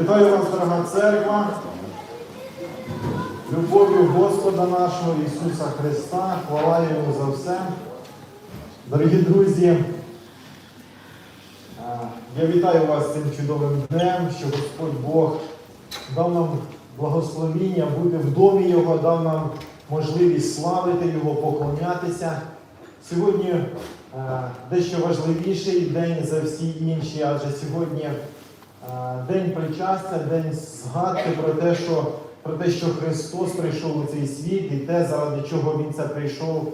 Вітаю вас, дорога церква. Любов'ю Господа нашого Ісуса Христа, хвала Йому за все. Дорогі друзі, е, я вітаю вас цим чудовим днем, що Господь Бог дав нам благословіння бути в домі Його, дав нам можливість славити Його, поклонятися. Сьогодні е, дещо важливіший день за всі інші, адже сьогодні день причастя, день згадки про те, що, про те, що Христос прийшов у цей світ і те, заради чого Він це прийшов.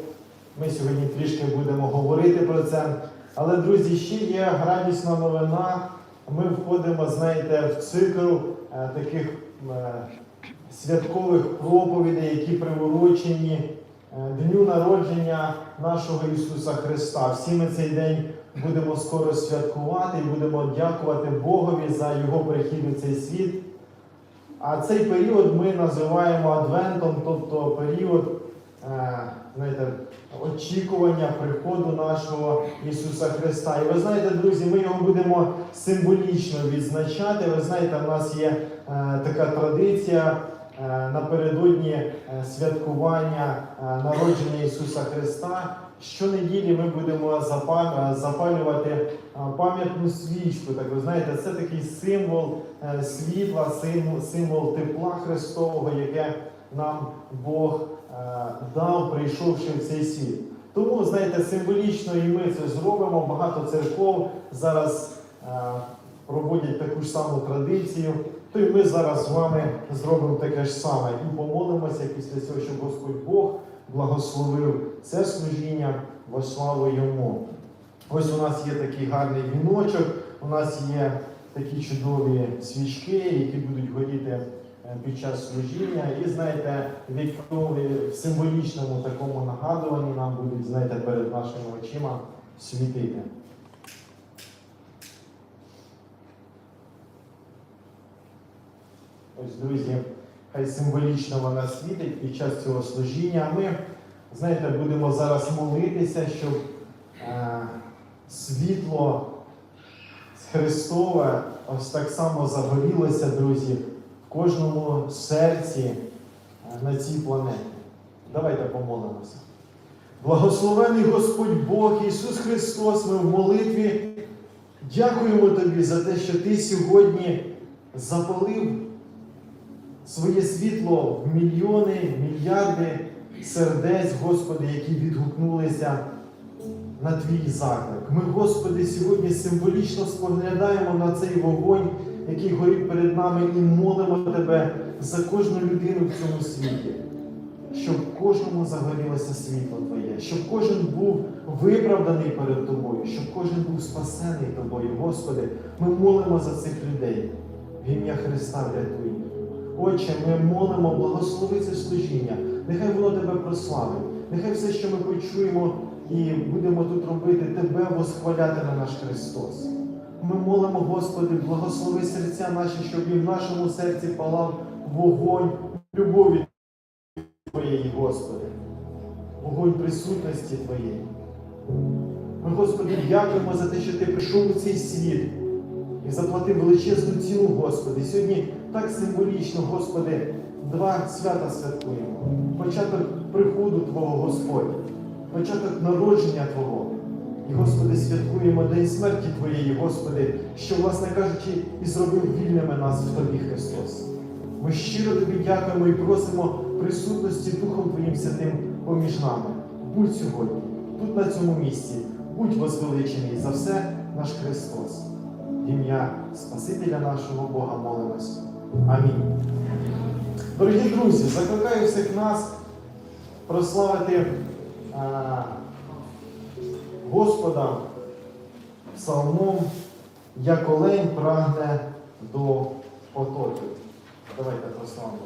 Ми сьогодні трішки будемо говорити про це. Але, друзі, ще є радісна новина. Ми входимо, знаєте, в цикл е, таких е, святкових проповідей, які приурочені е, дню народження нашого Ісуса Христа. Всі ми цей день будемо скоро святкувати і будемо дякувати Богові за Його прихід у цей світ. А цей період ми називаємо Адвентом, тобто період е, знаєте, очікування приходу нашого Ісуса Христа. І ви знаєте, друзі, ми його будемо символічно відзначати. Ви знаєте, в нас є е, така традиція е, напередодні святкування народження Ісуса Христа. Щонеділі ми будемо запалювати е, пам'ятну свічку. Так ви знаєте, це такий символ е, світла, символ, тепла Христового, яке нам Бог е, дав, прийшовши в цей світ. Тому, знаєте, символічно і ми це зробимо. Багато церков зараз проводять таку ж саму традицію. То й ми зараз з вами зробимо таке ж саме і помолимося після цього, щоб Господь Бог благословив це служіння во славу йому. Ось у нас є такий гарний віночок, у нас є такі чудові свічки, які будуть горіти е, під час служіння. І знаєте, військові в символічному такому нагадуванні нам будуть, знаєте, перед нашими очима світити. Ось, друзі, хай символічно вона світить під час цього служіння. А ми, знаєте, будемо зараз молитися, щоб е, світло Христове ось так само загорілося, друзі, в кожному серці е, на цій планеті. Давайте помолимося. Благословений Господь Бог Ісус Христос, ми в молитві дякуємо Тобі за те, що Ти сьогодні запалив своє світло в мільйони, мільярди сердець, Господи, які відгукнулися на Твій заклик. Ми, Господи, сьогодні символічно споглядаємо на цей вогонь, який горить перед нами, і молимо Тебе за кожну людину в цьому світі, щоб кожному загорілося світло Твоє, щоб кожен був виправданий перед Тобою, щоб кожен був спасений Тобою, Господи. Ми молимо за цих людей. В ім'я Христа врятуй. Отче, ми молимо, благослови це служіння. Нехай воно тебе прославить. Нехай все, що ми почуємо і будемо тут робити, тебе восхвалятиме наш Христос. Ми молимо, Господи, благослови серця наші, щоб і в нашому серці палав вогонь любові Твоєї, Господи, вогонь присутності Твоєї. Ми, Господи, дякуємо за те, що Ти прийшов у цей світ і заплатив величезну ціну, Господи. Сьогодні так символічно, Господи, два свята святкуємо. Початок приходу Твого Господь, початок народження Твого. І, Господи, святкуємо День смерті Твоєї, Господи, що, власне кажучи, і зробив вільними нас в Тобі, Христос. Ми щиро Тобі дякуємо і просимо присутності Духом Твоїм Святим поміж нами. Будь сьогодні, тут, на цьому місці, будь возвеличений за все наш Христос. В ім'я Спасителя нашого Бога молимось. Амінь. Дорогі друзі, закликаю всіх нас прославити а, Господа псалмом, як олень прагне до потоків. Давайте прославимо.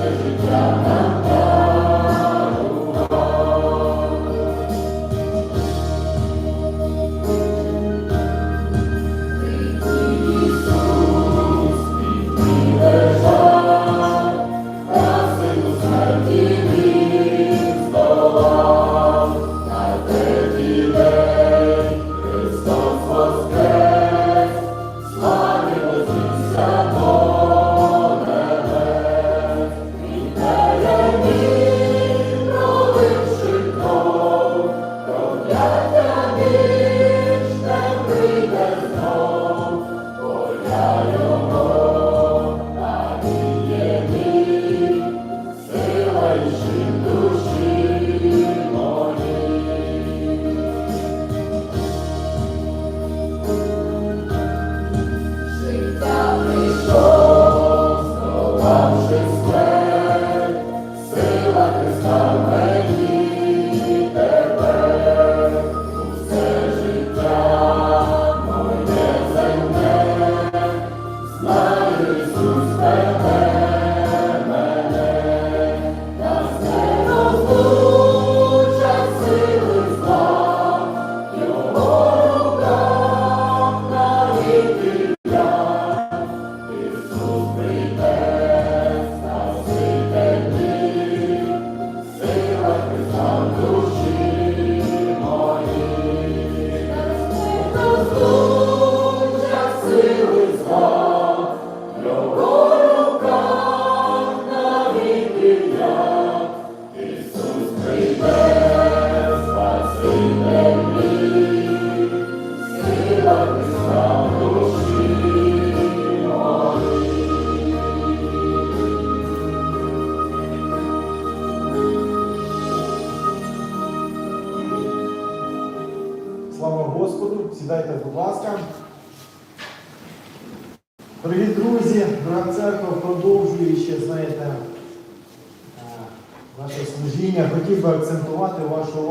seja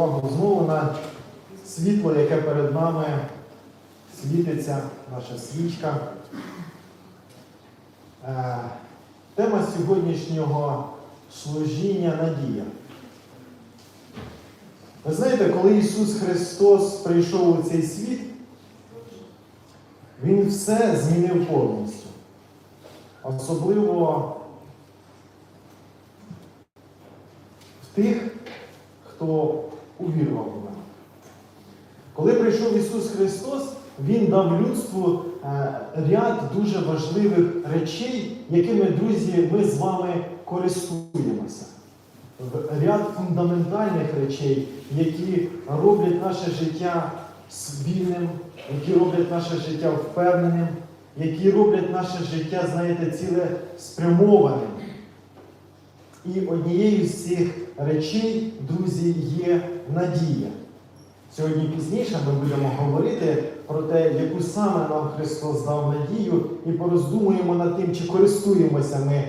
увагу знову на світло, яке перед нами світиться, наша свічка. Е, Тема сьогоднішнього служіння надія. Ви знаєте, коли Ісус Христос прийшов у цей світ, Він все змінив повністю. Особливо в тих, хто увірував нього. Коли прийшов Ісус Христос, Він дав людству е, ряд дуже важливих речей, якими, друзі, ми з вами користуємося. ряд фундаментальних речей, які роблять наше життя вільним, які роблять наше життя впевненим, які роблять наше життя, знаєте, цілеспрямованим. І однією з цих речей, друзі, є надія. Сьогодні пізніше ми будемо говорити про те, яку саме нам Христос дав надію, і пороздумуємо над тим, чи користуємося ми